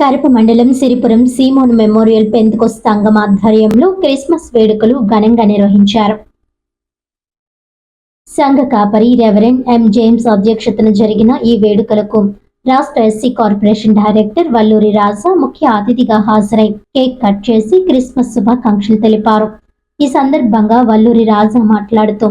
కరప మండలం సిరిపురం సీమోన్ మెమోరియల్ పెంతుకొస్ సంఘం ఆధ్వర్యంలో క్రిస్మస్ వేడుకలు ఘనంగా నిర్వహించారు. సంఘ కాపరి రెవరెండ్ ఎం జేమ్స్ అధ్యక్షతన జరిగిన ఈ వేడుకలకు రాష్ట్ర SC corporation director Valluri Raja ముఖ్య అతిథిగా హాజరై కేక్ కట్ చేసి క్రిస్మస్ శుభాకాంక్షలు తెలిపారు. ఈ సందర్భంగా వల్లూరి రాజా మాట్లాడుతూ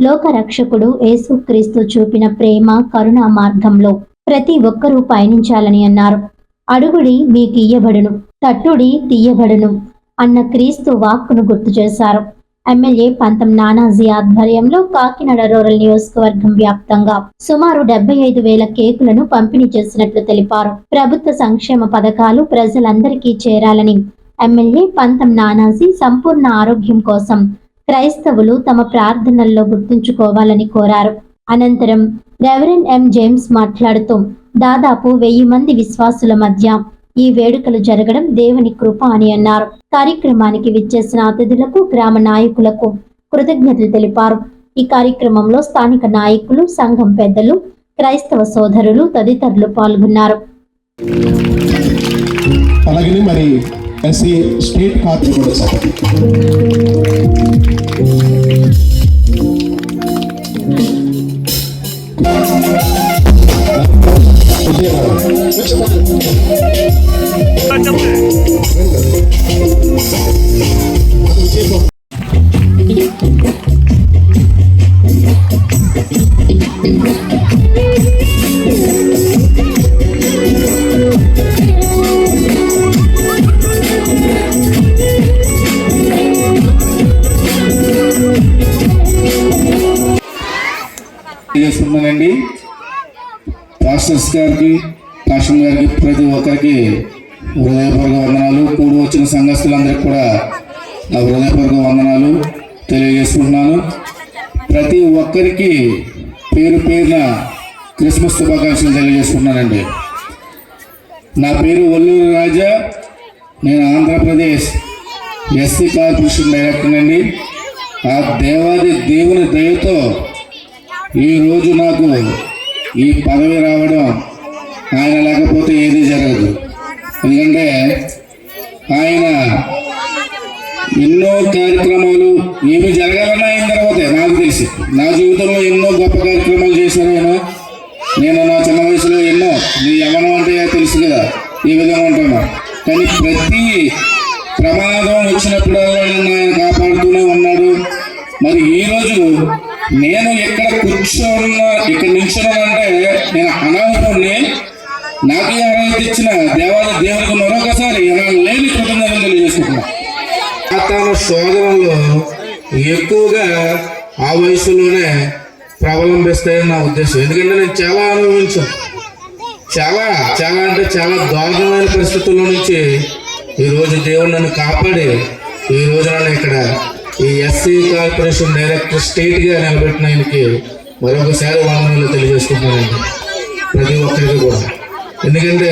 లోకరక్షకుడు యేసుక్రీస్తు చూపిన ప్రేమ కరుణ మార్గంలో ప్రతి ఒక్కరూ పయనించాలని అన్నారు. అడుగుడి మీకు ఇయ్యబడును తట్టుడి తీయబడును అన్న క్రీస్తు వాక్కును గుర్తు చేశారు. ఎమ్మెల్యే పంతం నానాజీ ఆధ్వర్యంలో కాకినాడ రూరల్ నియోజకవర్గం వ్యాప్తంగా సుమారు డెబ్బై ఐదు వేల కేకులను పంపిణీ చేసినట్లు తెలిపారు. ప్రభుత్వ సంక్షేమ పథకాలు ప్రజలందరికీ చేరాలని ఎమ్మెల్యే పంతం నానాజీ సంపూర్ణ ఆరోగ్యం కోసం క్రైస్తవులు తమ ప్రార్థనల్లో గుర్తుంచుకోవాలని కోరారు. అనంతరం రెవరెండ్ ఎం. జేమ్స్ మాట్లాడుతూ దాదాపు వెయ్యి మంది విశ్వాసుల మధ్య ఈ వేడుకలు జరగడం దేవుని కృప అని అన్నారు. కార్యక్రమానికి విచ్చేసిన అతిథులకు గ్రామ నాయకులకు కృతజ్ఞతలు తెలిపారు. ఈ కార్యక్రమంలో స్థానిక నాయకులు సంఘం పెద్దలు క్రైస్తవ సోదరులు తదితరులు పాల్గొన్నారు. అలాగే మరి ఎస్సీ స్టేట్ కార్డు కూడా సార్ చేస్తున్నానండి పాస్టర్స్ గారికి పాస్టర్ గారికి ప్రతి ఒక్కరికి హృదయపూర్వక వందనాలు. కూడి వచ్చిన సంఘస్థులందరికీ కూడా నా హృదయపూర్వక వందనాలు తెలియజేసుకుంటున్నాను. ప్రతి ఒక్కరికి పేరు పేరున క్రిస్మస్ శుభాకాంక్షలు తెలియజేసుకుంటున్నానండి. నా పేరు ఒల్లూరు రాజా. నేను ఆంధ్రప్రదేశ్ ఎస్సీ కార్పొరేషన్ డైరెక్టర్ అండి ఆ దేవాది దేవుని దయతో ఈరోజు నాకు ఈ పదవి రావడం ఆయన లేకపోతే ఏది జరగదు. ఎందుకంటే ఆయన ఎన్నో కార్యక్రమాలు ఏమి జరగాలన్నా అయిన తర్వాతే నాకు తెలిసి. నా జీవితంలో ఎన్నో గొప్ప కార్యక్రమాలు చేశారు ఆయన. నేను నా చిన్న వయసులో ఎన్నో నీ యవనం అంటే తెలుసు కదా ఈ విధంగా ఉంటాను. కానీ ప్రతి ప్రమాదం వచ్చినప్పుడల్లా నన్ను ఆయన కాపాడుతూనే ఉన్నాడు. మరి ఈరోజు నేను ఎక్కడ కూర్చోన్నా ఇక్కడ నిల్చున్నాను తన శోధనలో ఎక్కువగా ఆ వయసులోనే ప్రవలంబిస్తాయని నా ఉద్దేశం. ఎందుకంటే నేను చాలా అనుభవించాను. చాలా చాలా అంటే చాలా దారుణమైన పరిస్థితుల్లో నుంచి ఈరోజు దేవుడు నన్ను కాపాడి ఈ నన్ను ఇక్కడ ఈ ఎస్సీ కార్పొరేషన్ డైరెక్టర్ స్టేట్గా నిలబెట్టిన ఆయనకి మరొకసారి వందనాలు తెలియజేసుకుంటున్నానండి. ప్రతి ఒక్కరికి కూడా. ఎందుకంటే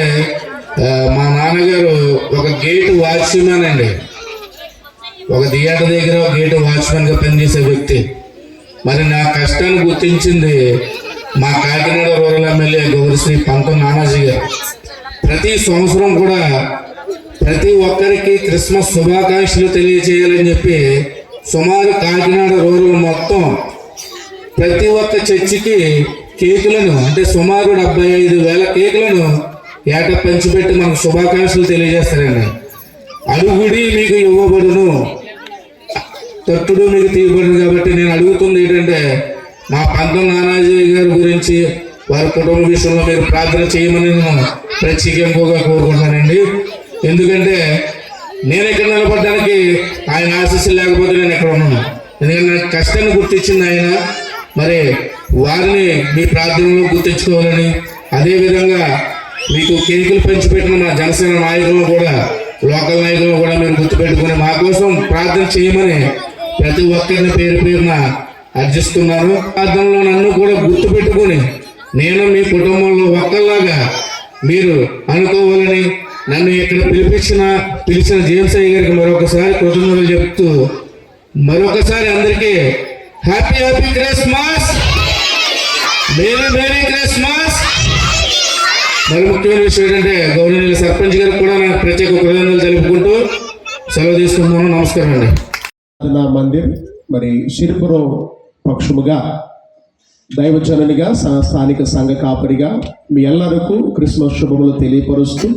మా నాన్నగారు ఒక గేట్ వాచ్మెన్ అండి. ఒక థియేటర్ దగ్గర ఒక గేట్ వాచ్మెన్గా పనిచేసే వ్యక్తి. మరి నా కష్టాన్ని గుర్తించింది మా కాకినాడ రూరల్ ఎమ్మెల్యే గౌరిశ్రీ పంతం నానాజీ గారు. ప్రతి సంవత్సరం కూడా ప్రతి ఒక్కరికి క్రిస్మస్ శుభాకాంక్షలు తెలియజేయాలని చెప్పి సుమారు కాకినాడ రూరల్ మొత్తం ప్రతి ఒక్క చర్చికి కేకులను అంటే సుమారు డెబ్బై ఐదు వేల కేకులను ఏట పంచిపెట్టి మనకు శుభాకాంక్షలు తెలియజేస్తారండి. అడుగుడి మీకు ఇవ్వబడును. తట్టుడు మీకు తీయబడింది కాబట్టి నేను అడుగుతుంది ఏంటంటే మా పంతం నానాజీ గారి గురించి వారి కుటుంబ విషయంలో మీరు ప్రార్థన చేయమని నేను ప్రత్యేకంగా కోరుకుంటున్నానండి. ఎందుకంటే నేను ఇక్కడ నిలబడడానికి ఆయన ఆశీస్సులు లేకపోతే నేను ఇక్కడ ఉన్నాను. ఎందుకంటే నాకు కష్టాన్ని గుర్తించింది ఆయన. మరి వారిని మీ ప్రార్థనలో గుర్తించుకోవాలని అదేవిధంగా మీకు కేకులు పంచిపెట్టిన మా జనసేన నాయకులను కూడా లోకల్ నాయకులను కూడా మీరు గుర్తుపెట్టుకుని మా కోసం ప్రార్థన చేయమని ప్రతి ఒక్కరిని పేరు పేరున అర్జిస్తున్నాను ప్రార్థనలో నన్ను కూడా గుర్తుపెట్టుకొని నేను మీ కుటుంబంలో ఒక్కలాగా మీరు అనుకోవాలని నన్ను ఇక్కడ పిలిపించిన పిలిచిన జేమ్స్ అయ్య గారికి మరొకసారి కృతజ్ఞతలు చెప్తూ మరొకసారి అందరికీ happy happy Christmas. Merry merry Christmas. మరి ముఖ్యమైన విషయం ఏంటంటే గౌరవనీయులు సర్పంచ్ గారికి కూడా ప్రత్యేక కృతజ్ఞతలు తెలుపుకుంటూ సెలవు తీసుకుంటున్నాను. నమస్కారం అండి. ఆరాధనా మందిర్ మరి సిరిపురం పక్షముగా దైవజననిగా స్థానిక సంఘ కాపరిగా మీ ఎల్లరకు క్రిస్మస్ శుభములు తెలియపరుస్తూ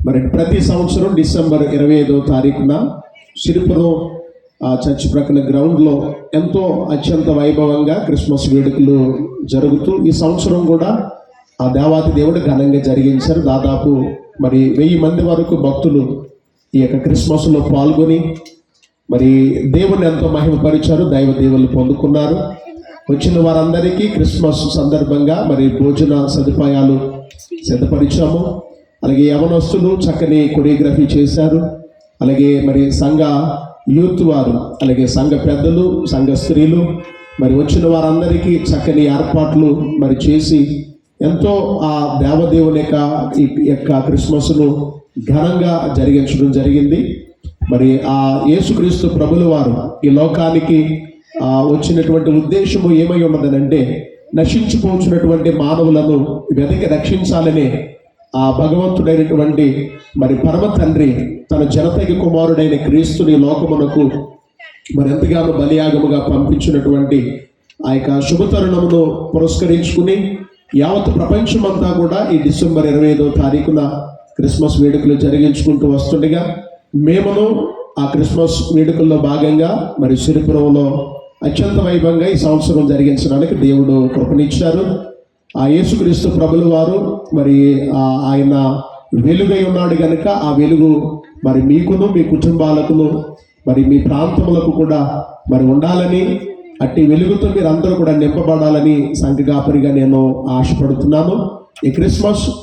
మరి ప్రతి సంవత్సరం డిసెంబర్ ఇరవై ఐదవ తారీఖున సిరిపురం ఆ ప్రక్కన గ్రౌండ్లో ఎంతో అత్యంత వైభవంగా క్రిస్మస్ వేడుకలు జరుగుతూ ఈ సంవత్సరం కూడా ఆ దేవాతి దేవుడు ఘనంగా జరిగించారు. దాదాపు మరి వెయ్యి మంది వరకు భక్తులు ఈ యొక్క క్రిస్మస్లో పాల్గొని మరి దేవుని ఎంతో మహిమపరిచారు దైవ దేవుళ్ళు పొందుకున్నారు. వచ్చిన వారందరికీ క్రిస్మస్ సందర్భంగా మరి భోజన సదుపాయాలు సిద్ధపరిచాము. అలాగే యవనస్తులు చక్కని కొరియోగ్రఫీ చేశారు. అలాగే మరి సంఘ యూత్ వారు అలాగే సంఘ పెద్దలు సంఘ స్త్రీలు మరి వచ్చిన వారందరికీ చక్కని ఏర్పాట్లు మరి చేసి ఎంతో ఆ దేవదేవుని యొక్క ఈ యొక్క క్రిస్మస్ను ఘనంగా జరిగించడం జరిగింది. మరి ఆ యేసుక్రీస్తు ప్రభుల వారు ఈ లోకానికి వచ్చినటువంటి ఉద్దేశము ఏమై ఉన్నదనంటే నశించిపోతున్నటువంటి మానవులను వెనక్కి రక్షించాలనే ఆ భగవంతుడైనటువంటి మరి పరమ తండ్రి తన జనతకి కుమారుడైన క్రీస్తుని లోకమునకు మరి ఎంతగానో బలియాగముగా పంపించినటువంటి ఆ యొక్క శుభతరుణమును పురస్కరించుకుని యావత్ ప్రపంచమంతా కూడా ఈ డిసెంబర్ ఇరవై ఐదో తారీఖున క్రిస్మస్ వేడుకలు జరిగించుకుంటూ వస్తుండగా మేమును ఆ క్రిస్మస్ వేడుకల్లో భాగంగా మరి సిరిపురంలో అత్యంత వైభవంగా ఈ సంవత్సరం జరిగించడానికి దేవుడు కృపనిచ్చారు. ఆ యేసుక్రీస్తు ప్రభుల వారు మరి ఆ ఆయన వెలుగై ఉన్నాడు కనుక ఆ వెలుగు మరి మీకును మీ కుటుంబాలకును మరి మీ ప్రాంతములకు కూడా మరి ఉండాలని అట్టి వెలుగుతో మీరు అందరూ కూడా నింపబడాలని సంఘ కాపరిగా నేను ఆశపడుతున్నాను. ఈ క్రిస్మస్